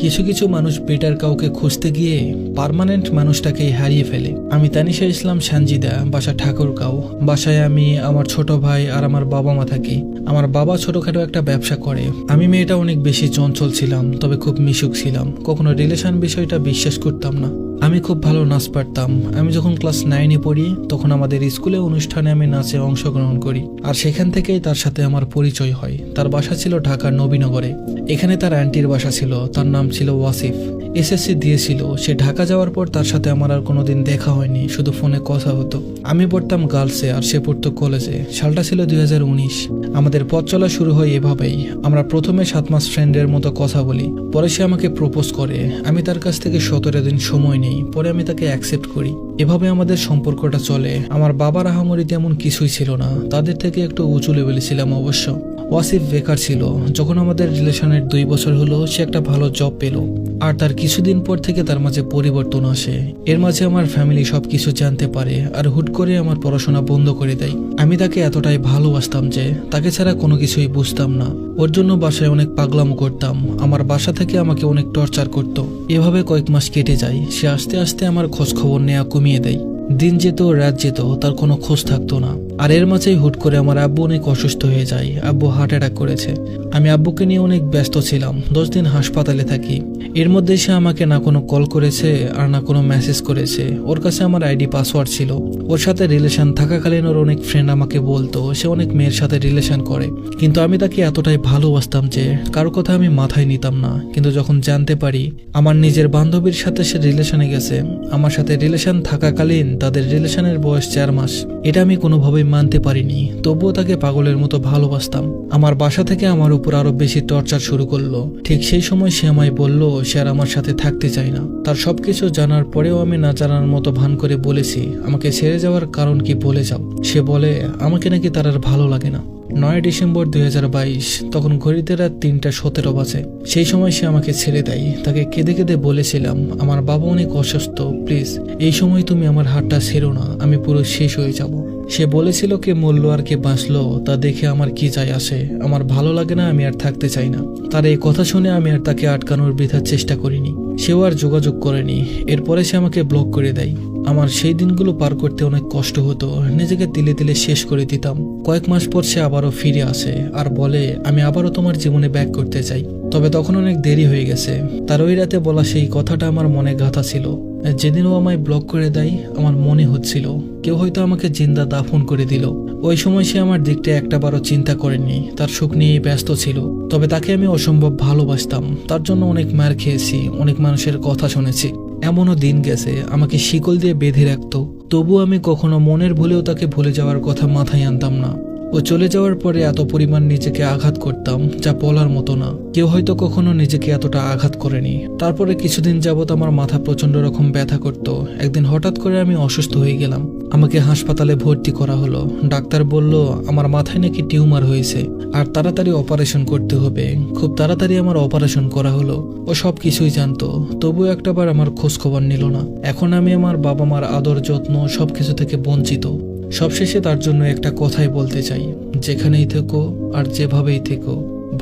কিছু কিছু মানুষ বেটার কাউকে খুঁজতে গিয়ে পারমানেন্ট মানুষটাকে হারিয়ে ফেলে। আমি তানিশা ইসলাম, সানজিদা, বাসা ঠাকুর কাউ বাসায় আমি, আমার ছোট ভাই আর আমার বাবা মা থাকি। আমার বাবা ছোটখাটো একটা ব্যবসা করে। আমি মেয়েটা অনেক বেশি চঞ্চল ছিলাম, তবে খুব মিশুক ছিলাম। কখনো রিলেশন বিষয়টা বিশ্বাস করতাম না। আমি খুব ভালো নাচ পারতাম। আমি যখন ক্লাস নাইনে পড়ি, তখন আমাদের স্কুলে অনুষ্ঠানে আমি নাচে অংশগ্রহণ করি। আর সেখান থেকেই তার সাথে আমার পরিচয় হয়। তার বাসা ছিল ঢাকার নবীনগরে। এখানে তার অ্যান্টির বাসা ছিল। তার নাম ছিল ওয়াসিফ। এসএসসি দিয়েছিল, সে ঢাকা যাওয়ার পর তার সাথে আমার আর কোনোদিন দেখা হয়নি, শুধু ফোনে কথা হতো। আমি পড়তাম গার্লসে আর সে পড়তো কলেজে। সালটা ছিল দুই হাজার উনিশ। আমাদের পথ চলা শুরু হয় এভাবেই। আমরা প্রথমে সাত মাস ফ্রেন্ডের মতো কথা বলি। পরে সে আমাকে প্রপোজ করে। আমি তার কাছ থেকে সতেরো দিন সময় নেই। পরে আমি তাকে অ্যাকসেপ্ট করি। এভাবে আমাদের সম্পর্কটা চলে। আমার বাবার আহামরি তেমন কিছুই ছিল না। তাদের থেকে একটু উঁচু লেভেলে ছিলাম অবশ্য। ওয়াসিফ বেকার ছিল। যখন আমাদের রিলেশনের দুই বছর হলো, সে একটা ভালো জব পেল। আর তার কিছুদিন পর থেকে তার মাঝে পরিবর্তন আসে। এর মাঝে আমার ফ্যামিলি সব কিছু জানতে পারে আর হুট করে আমার পড়াশোনা বন্ধ করে দেয়। আমি তাকে এতটাই ভালোবাসতাম যে তাকে ছাড়া কোনো কিছুই বুঝতাম না। ওর জন্য বাসায় অনেক পাগলামো করতাম। আমার বাসা থেকে আমাকে অনেক টর্চার করত। এভাবে কয়েক মাস কেটে যায়। সে আস্তে আস্তে আমার খোঁজ খবর নেওয়া কমিয়ে দেয়। দিন যেত, রাত যেত, তার কোনো খোঁজ থাকতো না। আর এর মাঝেই হুট করে আমার আব্বু অনেক অসুস্থ হয়ে যায়। আব্বু হার্ট অ্যাটাক করেছে। আমি আব্বুকে নিয়ে অনেক ব্যস্ত ছিলাম। দশ দিন হাসপাতালে থাকি। এর মধ্যে সে আমাকে না কোনো কল করেছে আর না কোনো মেসেজ করেছে। ওর কাছে আমার আইডি পাসওয়ার্ড ছিল। ওর সাথে রিলেশন থাকাকালীন ওর অনেক ফ্রেন্ড আমাকে বলতো, সে অনেক মেয়ের সাথে রিলেশন করে। কিন্তু আমি তাকে এতটাই ভালোবাসতাম যে কারও কথা আমি মাথায় নিতাম না। কিন্তু যখন জানতে পারি আমার নিজের বান্ধবীর সাথে সে রিলেশনে গেছে, আমার সাথে রিলেশন থাকাকালীন তাদের রিলেশনের বয়স চার মাস। এটা আমি কোনোভাবেই মানতে পারিনি, তবুও তাকে পাগলের মতো ভালোবাসতাম। আমার বাসা থেকে আমার উপর আরও বেশি টর্চার শুরু করল। ঠিক সেই সময় সে আমায় বলল, সে আর আমার সাথে থাকতে চায় না। তার সবকিছু জানার পরেও আমি না জানার মতো ভান করে বলেছি, আমাকে ছেড়ে যাওয়ার কারণ কি বলে যাও। সে বলে, আমাকে নাকি তার আর ভালো লাগে না। নয় ডিসেম্বর দুই হাজার বাইশ, তখন ঘড়িতে রাত তিনটা সতেরো বাজে। সেই সময় সে আমাকে ছেড়ে দেয়। তাকে কেঁদে কেঁদে বলেছিলাম, আমার বাবা অনেক অসুস্থ, প্লিজ, এই সময় তুমি আমার হাতটা ছেড়ো না, আমি পুরো শেষ হয়ে যাব। সে বলেছিল কে মরলো আর কে বাঁচলো, তা দেখে আমার কি যায় আসে। আমার ভালো লাগে না, আমি আর থাকতে চাই না। তার এই কথা শুনে আমি আর তাকে আটকানোর বৃথার চেষ্টা করিনি। সেও আর যোগাযোগ করেনি। এরপরে সে আমাকে ব্লক করে দেয়। আমার সেই দিনগুলো পার করতে অনেক কষ্ট হতো। নিজেকে তিলে তিলে শেষ করে দিতাম। কয়েক মাস পর সে আবারও ফিরে আসে আর বলে, আমি আবারও তোমার জীবনে ব্যাক করতে চাই। তবে তখন অনেক দেরি হয়ে গেছে। তার ওই রাতে বলা সেই কথাটা আমার মনে গাঁথা ছিল। যেদিন ও আমায় ব্লক করে দেয়, আমার মনে হচ্ছিল কেউ হয়তো আমাকে জিন্দা দাফন করে দিল। ওই সময় সে আমার দিকটা একটাবারও চিন্তা করেনি, তার সুখ নিয়ে ব্যস্ত ছিল। তবে তাকে আমি অসম্ভব ভালোবাসতাম, তার জন্য অনেক মার খেয়েছি, অনেক মানুষের কথা শুনেছি। এমনও দিন গেছে, আমাকে শিকল দিয়ে বেঁধে রাখতো। তবু আমি কখনো মনের ভুলেও তাকে ভুলে যাওয়ার কথা মাথায় আনতাম না। ও চলে যাওয়ার পরে এত পরিমাণ নিজেকে আঘাত করতাম, যা বলার মতো না। কেউ হয়তো কখনো নিজেকে এতটা আঘাত করেনি। তারপরে কিছুদিন যাবত আমার মাথা প্রচণ্ড রকম ব্যথা করত। একদিন হঠাৎ করে আমি অসুস্থ হয়ে গেলাম। আমাকে হাসপাতালে ভর্তি করা হলো। ডাক্তার বলল, আমার মাথায় নাকি টিউমার হয়েছে, আর তাড়াতাড়ি অপারেশন করতে হবে। খুব তাড়াতাড়ি আমার অপারেশন করা হলো। ও সব কিছুই জানতো। তবুও একটাবার আমার খোঁজ খবর নিল না। এখন আমি আমার বাবা মার আদর, যত্ন, সবকিছু থেকে বঞ্চিত। সবশেষে তার জন্য একটা কথাই বলতে চাই। যেখানেই থেকো আর যেভাবেই থেকো,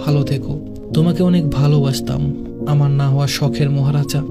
ভালো থেকো। তোমাকে অনেক ভালোবাসতাম। আমার না হওয়া শখের মহারাজা।